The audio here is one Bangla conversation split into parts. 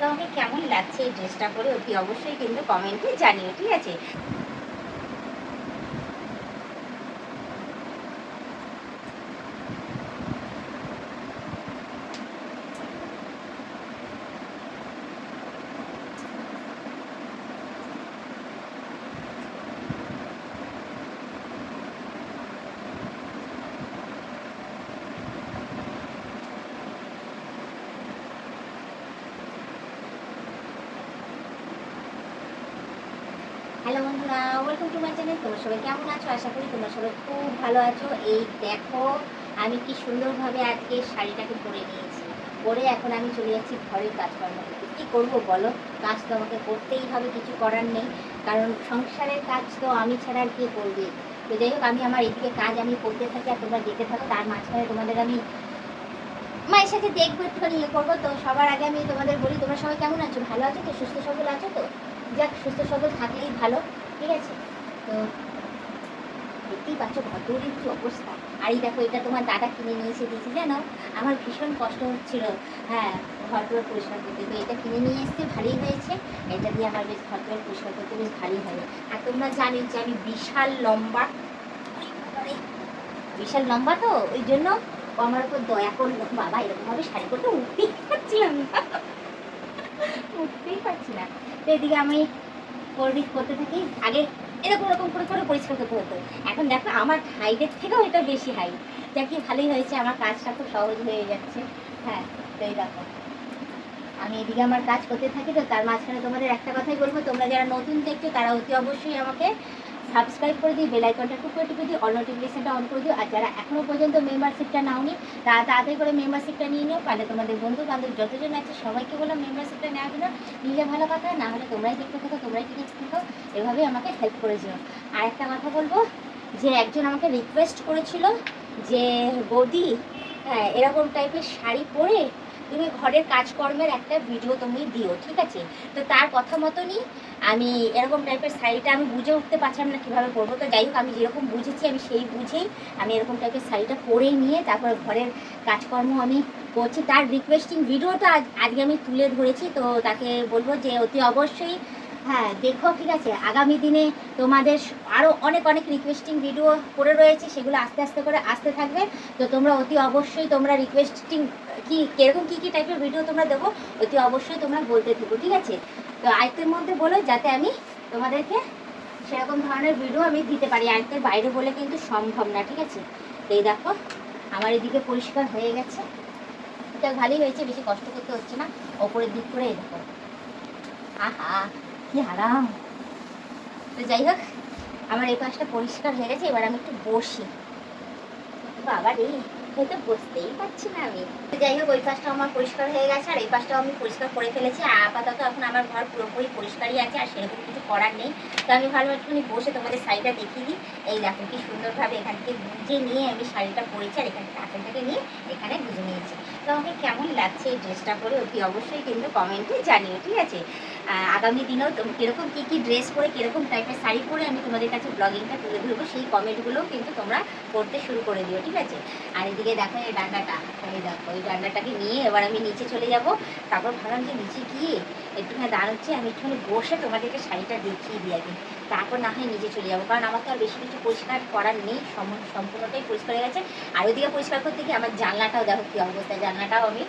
তো আমাকে কেমন লাগছে এই ড্রেসটা করে অতি অবশ্যই কিন্তু কমেন্টে জানিও ঠিক আছে হ্যালো বন্ধুরা ওয়েলকাম টু মাই চ্যানেল তোমরা সবাই কেমন আছো? আশা করি তোমরা সবাই খুব ভালো আছো। এই দেখো, আমি কি সুন্দরভাবে আজকে শাড়িটাকে পরে নিয়েছি। পরে এখন আমি চলে যাচ্ছি ঘরের কাজকর্ম। করতে কী করব বলো? কাজ তো আমাকে করতেই হবে, কিছু করার নেই। কারণ সংসারের কাজ তো আমি ছাড়া আর কে করবে? তো যাই হোক, আমি আমার এদিকে কাজ আমি করতে থাকি আর তোমরা দেখতে থাকো। তার মাঝখানে তোমাদের আমি মায়ের সাথে দেখব একটুখানি ইয়ে করব। তো সবার আগে আমি তোমাদের বলি, তোমরা সবাই কেমন আছো? ভালো আছো তো? সুস্থ সবল আছো তো? যাক, সুস্থ সবল থাকলেই ভালো, ঠিক আছে? তো দেখতেই পাচ্ছ ঘটুরির কি অবস্থা। আর এই দেখো, এটা তোমার দাদা কিনে নিয়ে এসে দিয়েছে জানো? আমার ভীষণ কষ্ট হচ্ছিল। হ্যাঁ ঘরদোর পরিষ্কার করতে। তো এটা কিনে নিয়ে এসছে, ভালোই হয়েছে। এটা দিয়ে আমার বেশ ঘরদোর পরিষ্কার করতে বেশ ভালোই হবে আর তোমরা জানি যে আমি বিশাল লম্বা বিশাল লম্বা তো, ওই জন্য আমার উপর দয়া করল। বাবা, এরকমভাবে শাড়ি করতে উঠতেই পারছিলাম না। উঠতেই পারছি না। তো এদিকে আমি কোল্ড করতে থাকি। আগে এরকম এরকম করে করে পরিষ্কার করতে হতো। এখন দেখো, আমার হাইটের থেকেও এটা বেশি হাই দেখি ভালোই হয়েছে, আমার কাজটা খুব সহজ হয়ে যাচ্ছে। হ্যাঁ তো এই দেখো। আমি এদিকে আমার কাজ করতে থাকি, তো তার মাঝখানে তোমাদের একটা কথাই বলব, তোমরা যারা নতুন দেখছ, তারা অতি অবশ্যই আমাকে সাবস্ক্রাইব করে দিই বেল আইকনটা টুক টিপে দিই অল নোটিফিকেশনটা অন করে দিও। আর যারা এখনও পর্যন্ত মেম্বারশিপটা নাও নাওনি, তারা তাড়াতাড়ি করে মেম্বারশিপটা নিয়ে নিও পারলে তোমাদের বন্ধু বান্ধব যতজন আছে, সবাইকে বলো মেম্বারশিপটা নেওয়ার জন্য। নিলে ভালো কথা, না হলে তোমরাই দেখতে থাকো, তোমরাই টিকিট থাকো, এভাবেই আমাকে হেল্প করে দিও আর একটা কথা বলব, যে একজন আমাকে রিকোয়েস্ট করেছিল যে, বৌদি হ্যাঁ এরকম টাইপের শাড়ি পরে তুমি ঘরের কাজকর্মের একটা ভিডিও তুমি দিও, ঠিক আছে? তো তার কথা মতনই আমি এরকম টাইপের শাড়িটা আমি বুঝে উঠতে পারছিলাম না কীভাবে পরবো। তো যাই হোক, আমি যেরকম বুঝেছি আমি সেই বুঝেই আমি এরকম টাইপের শাড়িটা পরে নিয়ে তারপর ঘরের কাজকর্ম আমি করছি। তার রিকোয়েস্টিং ভিডিওটা আজ, আজকে আমি তুলে ধরেছি। তো তাকে বলব যে অতি অবশ্যই হ্যাঁ দেখো, ঠিক আছে। আগামী দিনে তোমাদের আরও অনেক অনেক রিকোয়েস্টিং ভিডিও করে রয়েছে, সেগুলো আস্তে আস্তে করে আসতে থাকবে। তো তোমরা অতি অবশ্যই তোমরা রিকোয়েস্টিং কি, কীরকম, কী কী টাইপের ভিডিও তোমরা দেবো, অতি অবশ্যই তোমরা বলতে থাকো, ঠিক আছে? তো আয়ত্তের মধ্যে বলো, যাতে আমি তোমাদেরকে সেরকম ধরনের ভিডিও আমি দিতে পারি। আয়ত্তের বাইরে বলে কিন্তু সম্ভব না, ঠিক আছে? এই দেখো, আমার এদিকে পরিষ্কার হয়ে গেছে। এটা ভালোই হয়েছে, বেশি কষ্ট করতে হচ্ছে না। ওপরের দিক করে এই দেখো। আহা! কি আরাম। তো যাই হোক, আমার এই পাশটা পরিষ্কার হয়ে গেছে, এবার আমি একটু বসি। বাবা রে হয়তো বসতেই পারছি না আমি। যাই হোক, ওই পাশটা আমার পরিষ্কার হয়ে গেছে, আর এই পাশটাও আমি পরিষ্কার করে ফেলেছি আপাতত এখন আমার ঘর পুরোপুরি পরিষ্কারই আছে, আর সেরকম কিছু করার নেই। তো আমি ভালো একটুখানি বসে তোমাদের শাড়িটা দেখিয়ে দিই। এই দেখো কি সুন্দরভাবে এখান থেকে গুজে নিয়ে আমি শাড়িটা পরেছি, আর এখান থেকে আঁচলটাকে নিয়ে এখানে গুজে নিয়েছি। তো আমাকে কেমন লাগছে এই ড্রেসটা পরে অতি অবশ্যই কিন্তু কমেন্টে জানিও, ঠিক আছে? আগামী দিনেও কীরকম কী কী ড্রেস পরে, কীরকম টাইপের শাড়ি পরে আমি তোমাদের কাছে ব্লগিংটা তুলে ধরবো, সেই কমেন্টগুলোও কিন্তু তোমরা করতে শুরু করে দিও, ঠিক আছে? আর এদিকে দেখো এই ডান্ডাটা, এই দেখো, এই ডান্ডাটাকে নিয়ে এবার আমি নিচে চলে যাব। তারপর ভাবলাম যে নিচে গিয়ে একটুখানি দাঁড়াচ্ছি, আমি একটুখানি বসে তোমাদেরকে শাড়িটা দেখিয়ে দিই আগে তারপর না হয় নিজে চলে যাব, কারণ আমার তো আর বেশি কিছু পরিষ্কার করার নেই সম- সম্পূর্ণটাই পরিষ্কার হয়ে গেছে। আর ওইদিকে পরিষ্কার করতে গিয়ে আমার জানলাটাও দেখো কী অবস্থা, জানলাটাও আমি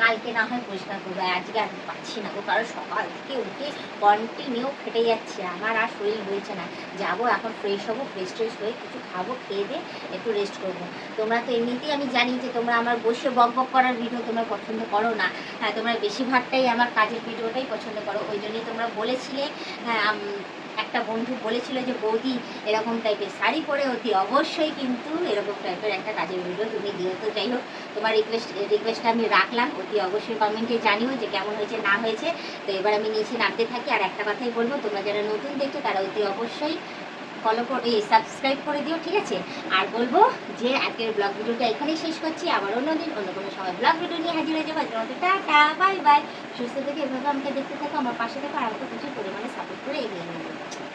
কালকে না হয় পরিষ্কার করব, আজকে আর পাচ্ছি না গো, কারণ সকাল থেকে উঠে কন্টিনিউ ফেটে যাচ্ছে, আমার আর শরীর হয়েছে না। যাব এখন ফ্রেশ হব ফ্রেশ ট্রেশ হয়ে কিছু খাব, খেয়ে দিয়ে একটু রেস্ট করব। তোমরা তো এমনিতেই আমি জানি যে তোমরা আমার বসে বক বক করার ভিডিও তোমরা পছন্দ করো না। হ্যাঁ তোমরা বেশিরভাগটাই আমার কাজের ভিডিওটাই পছন্দ করো, ওই জন্যই তোমরা বলেছিলে হ্যাঁ একটা বন্ধু বলেছিল যে, বৌদি, এরকম টাইপের শাড়ি পরে অতি অবশ্যই কিন্তু এরকম টাইপের একটা কাজে ভিডিও তুমি দিও। তো যাই হোক, তোমার রিকোয়েস্ট রিকোয়েস্টটা আমি রাখলাম। অতি অবশ্যই কমেন্টে জানিও যে কেমন হয়েছে, না হয়েছে। তো এবার আমি নিচে নামতে থাকি। আর একটা কথাই বলব, তোমরা যারা নতুন দেখছ, তারা অতি অবশ্যই ফলো করে সাবস্ক্রাইব করে দিও, ঠিক আছে? আর বলব যে আজকের ব্লগ ভিডিওটা এখানেই শেষ করছি। আবার অন্যদিন অন্য কোনো সময় ব্লগ ভিডিও নিয়ে হাজির হয়ে যাব। আজকের টাটা বাই বাই সুস্থ থেকে এভাবে আমাকে দেখতে থাকো, আমার পাশে থেকে, আর কিছু পরিমাণে সাপোর্ট করে এগিয়ে নিয়ে